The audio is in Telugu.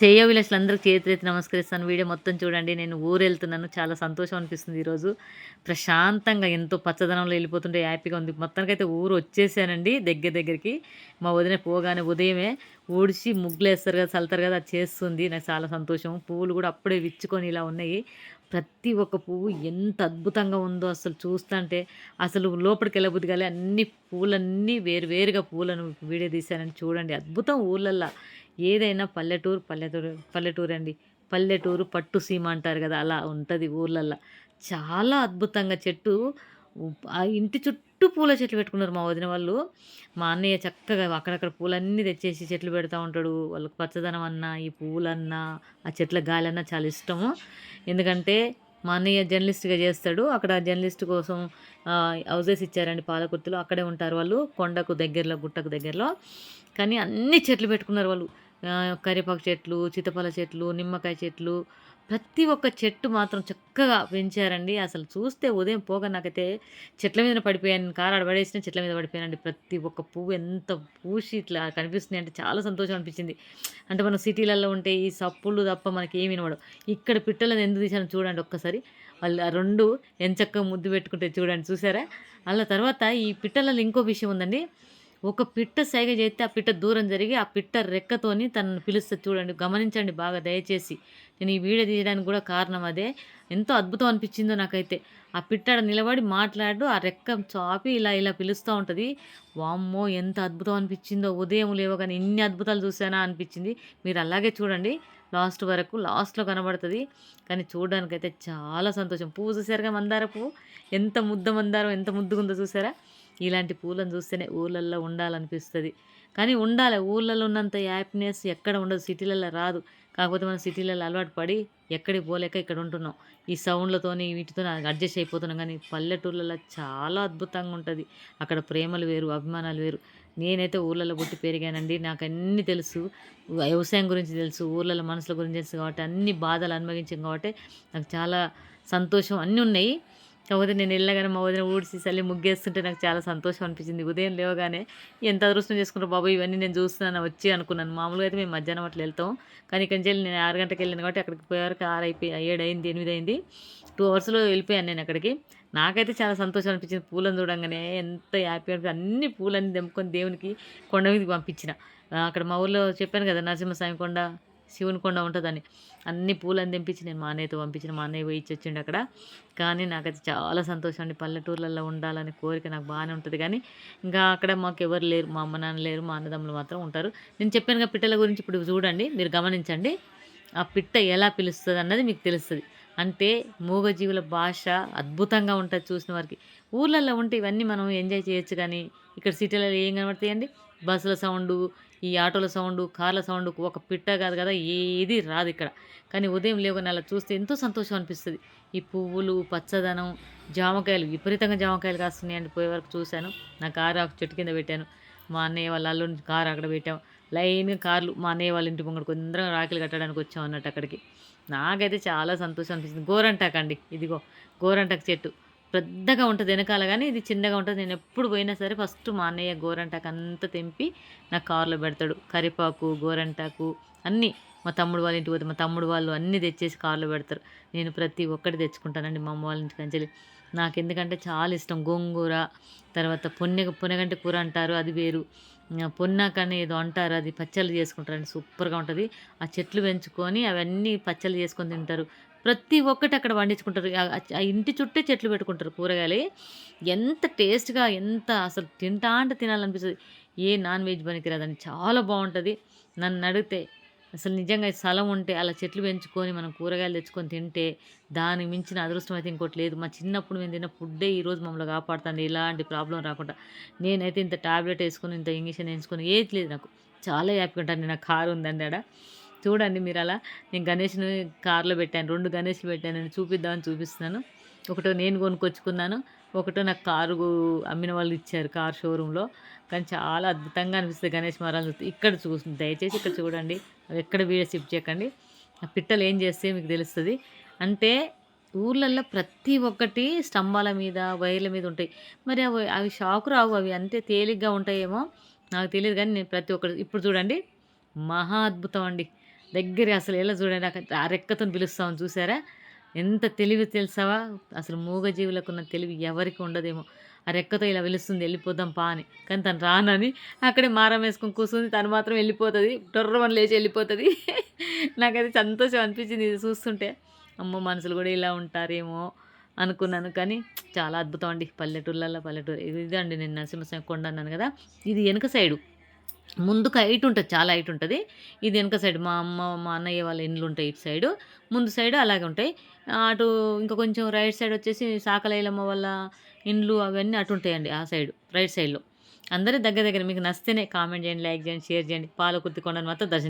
చేయ విలేజ్లు అందరికి చేతులెత్తి నమస్కరిస్తాను. వీడియో మొత్తం చూడండి. నేను ఊరు వెళ్తున్నాను చాలా సంతోషం అనిపిస్తుంది ఈరోజు ప్రశాంతంగా ఎంతో పచ్చదనంలో వెళ్ళిపోతుంటే హ్యాపీగా ఉంది. మొత్తానికైతే ఊరు వచ్చేసానండి దగ్గర దగ్గరికి. మా వదిన పోగానే ఉదయమే ఊడిచి ముగ్గులు వేస్తారు కదా చల్లుతారు కదా అది చేస్తుంది. నాకు చాలా సంతోషం. పువ్వులు కూడా అప్పుడే విచ్చుకొని ఇలా ఉన్నాయి. ప్రతి ఒక్క పువ్వు ఎంత అద్భుతంగా ఉందో అసలు చూస్తుంటే అసలు లోపలికి వెళ్ళబుద్ది కానీ అన్ని పూలన్నీ వేరు వేరుగా పూలను వీడియో తీశానని చూడండి. అద్భుతం ఊళ్ళల్లో ఏదైనా పల్లెటూరు పల్లెటూరు పల్లెటూరు అండి పల్లెటూరు పట్టు సీమ అంటారు కదా అలా ఉంటుంది ఊర్లల్లో. చాలా అద్భుతంగా చెట్టు ఆ ఇంటి చుట్టూ పూల చెట్లు పెట్టుకున్నారు మా వదిన వాళ్ళు. మా అన్నయ్య చక్కగా అక్కడక్కడ పూలన్నీ తెచ్చేసి చెట్లు పెడతా ఉంటాడు. వాళ్ళకి పచ్చదనం అన్నా ఈ పూలన్నా ఆ చెట్ల గాలి అన్నా చాలా ఇష్టము. ఎందుకంటే మా అన్నయ్య జర్నలిస్ట్గా చేస్తాడు. అక్కడ జర్నలిస్ట్ కోసం హౌజెస్ ఇచ్చారండి పాలకుర్తిలో. అక్కడే ఉంటారు వాళ్ళు కొండకు దగ్గరలో గుట్టకు దగ్గరలో. కానీ అన్ని చెట్లు పెట్టుకున్నారు వాళ్ళు. కరివేపాకు చెట్లు చితపల చెట్లు నిమ్మకాయ చెట్లు ప్రతి ఒక్క చెట్టు మాత్రం చక్కగా పెంచారండి. అసలు చూస్తే ఉదయం పోగా నాకైతే చెట్ల మీద పడిపోయాను. కారు ఆడ చెట్ల మీద పడిపోయానండి. ప్రతి ఒక్క పువ్వు ఎంత పూసి ఇట్లా కనిపిస్తుంది అంటే చాలా సంతోషం అనిపించింది. అంటే మనం సిటీలలో ఉంటే ఈ సప్పులు తప్ప మనకి ఏమి వినవడం ఇక్కడ పిట్టలను ఎందుకు తీసాను చూడండి ఒక్కసారి. వాళ్ళు ఆ రెండు ఎంచక్క ముద్దు పెట్టుకుంటే చూడండి చూసారా? అలా తర్వాత ఈ పిట్టలలో ఇంకో విషయం ఉందండి. ఒక పిట్ట సైగ చేస్తే ఆ పిట్ట దూరం జరిగి ఆ పిట్ట రెక్కతోని తనను పిలుస్తుంది చూడండి గమనించండి బాగా దయచేసి. నేను ఈ వీడియో తీయడానికి కూడా కారణం అదే. ఎంతో అద్భుతం అనిపించిందో నాకైతే. ఆ పిట్టాడ నిలబడి మాట్లాడు ఆ రెక్క చాపి ఇలా ఇలా పిలుస్తూ ఉంటుంది. వామ్మో ఎంత అద్భుతం అనిపించిందో. ఉదయం లేవగానే ఇన్ని అద్భుతాలు చూసానా అనిపించింది. మీరు అలాగే చూడండి. లాస్ట్ వరకు లాస్ట్లో కనబడుతుంది. కానీ చూడడానికైతే చాలా సంతోషం. పువ్వు చూసారుగా మందార పువ్వు? ఎంత ముద్ద మందారం ఎంత ముద్దుగుందో చూసారా ఇలాంటి పూలను చూస్తేనే ఊళ్ళల్లో ఉండాలనిపిస్తుంది. కానీ ఉండాలి. ఊళ్ళల్లో ఉన్నంత హ్యాపీనెస్ ఎక్కడ ఉండదు. సిటీలలో రాదు. కాకపోతే మనం సిటీలలో అలవాటు పడి ఎక్కడికి పోలేక ఇక్కడ ఉంటున్నాం. ఈ సౌండ్లతోని వీటితో అడ్జస్ట్ అయిపోతున్నాం. కానీ పల్లెటూళ్ళలో చాలా అద్భుతంగా ఉంటుంది. అక్కడ ప్రేమలు వేరు అభిమానాలు వేరు. నేనైతే ఊళ్ళలో పుట్టి పెరిగానండి. నాకు అన్నీ తెలుసు. వ్యవసాయం గురించి తెలుసు. ఊళ్ళలో మనుషుల గురించి తెలుసు కాబట్టి అన్ని బాధలు అనుభవించాం కాబట్టి నాకు చాలా సంతోషం. అన్నీ ఉన్నాయి. కాకపోతే నేను వెళ్ళగానే మా వదిన ఊడిసి చల్లి ముగ్గేస్తుంటే నాకు చాలా సంతోషం అనిపించింది. ఉదయం లేవగానే ఎంత అదృష్టం చేసుకుంటారు బాబు ఇవన్నీ నేను చూస్తున్నాను వచ్చి అనుకున్నాను. మామూలుగా అయితే మేము మధ్యాహ్నం అట్లా వెళ్తాం. కానీ ఇక్కడి నుంచి నేను ఆరు గంటలకు వెళ్ళాను కాబట్టి అక్కడికి పోయేవరకు ఆరు అయిపోయి ఏడు అయింది ఎనిమిది అయింది. టూ అవర్స్లో వెళ్ళిపోయాను నేను అక్కడికి. నాకైతే చాలా సంతోషం అనిపించింది. పూలను చూడంగానే ఎంత హ్యాపీ అనిపించింది అన్ని పూలన్నీ తెంపుకొని దేవునికి కొండ మీదకి పంపించిన. అక్కడ మా ఊళ్ళో చెప్పాను కదా నరసింహస్వామి కొండ. శివుని కొండ ఉంటుందని. అన్ని పూలను తెంపించి నేను మా అన్నయ్యతో పంపించిన. మా అన్నయ్య పోయి ఇచ్చి వచ్చిండు అక్కడ. కానీ నాకైతే చాలా సంతోషం అండి. పల్లెటూర్లలో ఉండాలనే కోరిక నాకు బాగానే ఉంటుంది. కానీ ఇంకా అక్కడ మాకు ఎవరు లేరు. మా అమ్మ నాన్న లేరు. మా అన్నదమ్ములు మాత్రం ఉంటారు. నేను చెప్పాను పిట్టల గురించి ఇప్పుడు చూడండి. మీరు గమనించండి. ఆ పిట్ట ఎలా పిలుస్తుంది అన్నది మీకు తెలుస్తుంది. అంటే మూగజీవుల భాష అద్భుతంగా ఉంటుంది చూసిన వారికి. ఊర్లలో ఉంటే ఇవన్నీ మనం ఎంజాయ్ చేయొచ్చు కానీ ఇక్కడ సిటీలలో ఏం కనబడతాయండి? బస్సుల సౌండు ఈ ఆటోల సౌండ్ కార్ల సౌండ్ ఒక పిట్ట కాదు కదా ఏది రాదు ఇక్కడ. కానీ ఉదయం లేకుండా అలా చూస్తే ఎంతో సంతోషం అనిపిస్తుంది. ఈ పువ్వులు పచ్చదనం జామకాయలు విపరీతంగా జామకాయలు కాస్తున్నాయండి. పోయే వరకు చూశాను. నా కారు చెట్టు కింద పెట్టాను. మా అన్నయ్య వాళ్ళ అల్లు కారు అక్కడ పెట్టాం. లైన్గా కార్లు మా అన్నయ్య వాళ్ళ ఇంటి ముంగడు కొందరం రాఖీలు కట్టడానికి వచ్చాం అన్నట్టు అక్కడికి. నాకైతే చాలా సంతోషం అనిపిస్తుంది. గోరంటాకండి. ఇదిగో గోరంటాకు చెట్టు. పెద్దగా ఉంటుంది వెనకాల కానీ ఇది చిన్నగా ఉంటుంది. నేను ఎప్పుడు పోయినా సరే ఫస్ట్ మా అన్నయ్య గోరంటాకు అంతా తెంపి నా కారులో పెడతాడు. కరిపాకు గోరంటాకు అన్నీ మా తమ్ముడు వాళ్ళ ఇంటికి పోతే మా తమ్ముడు వాళ్ళు అన్నీ తెచ్చేసి కారులో పెడతారు. నేను ప్రతి ఒక్కటి తెచ్చుకుంటానండి మా అమ్మ వాళ్ళ ఇంటికి అంచెలి నాకు ఎందుకంటే చాలా ఇష్టం గోంగూర తర్వాత పొన్నె పొన్నగంటి కూర అంటారు అది వేరు. పొన్నాకని ఏదో అంటారు అది పచ్చళ్ళు చేసుకుంటారండి. సూపర్గా ఉంటుంది. ఆ చెట్లు పెంచుకొని అవన్నీ పచ్చళ్ళు చేసుకొని తింటారు. ప్రతి ఒక్కటి అక్కడ పండించుకుంటారు ఆ ఇంటి చుట్టే చెట్లు పెట్టుకుంటారు కూరగాయలు. ఎంత టేస్ట్గా ఎంత అసలు తింటా అంటే తినాలనిపిస్తుంది. ఏ నాన్ వెజ్ పనికిరాదని చాలా బాగుంటుంది నన్ను అడిగితే అసలు నిజంగా స్థలం ఉంటే అలా చెట్లు పెంచుకొని మనం కూరగాయలు తెచ్చుకొని తింటే దానికి మించిన అదృష్టం అయితే ఇంకోటి లేదు. మా చిన్నప్పుడు మేము తిన్న ఫుడ్డే ఈరోజు మమ్మల్ని కాపాడుతుంది. ఎలాంటి ప్రాబ్లం రాకుండా నేనైతే ఇంత టాబ్లెట్ వేసుకుని ఇంత ఇంజక్షన్ వేసుకొని ఏది లేదు నాకు. చాలా హ్యాపీగా ఉంటాను. నేను కారు ఉందండి ఆడ. చూడండి మీరు అలా నేను గణేష్ని కార్లో పెట్టాను. రెండు గణేష్లు పెట్టాను. నేను చూపిద్దామని చూపిస్తున్నాను. ఒకటో నేను కొనుక్కొచ్చుకున్నాను. ఒకటో నాకు కారు అమ్మిన వాళ్ళు ఇచ్చారు కార్ షోరూంలో. కానీ చాలా అద్భుతంగా అనిపిస్తుంది గణేష్ మహారాజ్. ఇక్కడ చూస్తుంది దయచేసి ఇక్కడ చూడండి. ఎక్కడ వీడియో షిఫ్ట్ చేయకండి. ఆ పిట్టలు ఏం చేస్తే మీకు తెలుస్తుంది? అంటే ఊర్లల్లో ప్రతి ఒక్కటి స్తంభాల మీద వైర్ల మీద ఉంటాయి. మరి అవి అవి షాకు రావు. అవి అంతే తేలిగ్గా ఉంటాయేమో. నాకు తెలియదు కానీ నేను ప్రతి ఒక్కటి ఇప్పుడు చూడండి. మహా అద్భుతం అండి. దగ్గర అసలు ఎలా చూడండి అక్కడ ఆ రెక్కతో పిలుస్తామని చూసారా? ఎంత తెలివి తెలుసావా? అసలు మూగజీవులకు ఉన్న తెలివి ఎవరికి ఉండదేమో. ఆ రెక్కతో ఇలా పిలుస్తుంది వెళ్ళిపోదాం పా అని. కానీ తను రానని అక్కడే మారం వేసుకొని కూర్చుంది తను మాత్రం వెళ్ళిపోతుంది టొర్రమని లేచి వెళ్ళిపోతుంది. నాకైతే సంతోషం అనిపించింది ఇది చూస్తుంటే. అమ్మో మనుషులు కూడా ఇలా ఉంటారేమో అనుకున్నాను. కానీ చాలా అద్భుతం అండి పల్లెటూళ్ళల్లో పల్లెటూరు. ఇది ఇదండి నేను నరసింహస్వామి కొండ అన్నాను కదా ఇది వెనుక సైడు. ముందుకు హైట్ ఉంటుంది చాలా హైట్ ఉంటుంది. ఇది వెనక సైడ్ మా అమ్మ మా అన్నయ్య వాళ్ళ ఇండ్లు ఉంటాయి ఇటు సైడు. ముందు సైడ్ అలాగే ఉంటాయి. అటు ఇంకా కొంచెం రైట్ సైడ్ వచ్చేసి సాకలైలమ్మ వాళ్ళ ఇండ్లు అవన్నీ అటు ఉంటాయండి ఆ సైడ్ రైట్ సైడ్లో. అందరూ దగ్గర దగ్గర మీకు నచ్చితేనే కామెంట్ చేయండి లైక్ చేయండి షేర్ చేయండి. పాలకుర్తి కొండను మాత్రం దర్శనం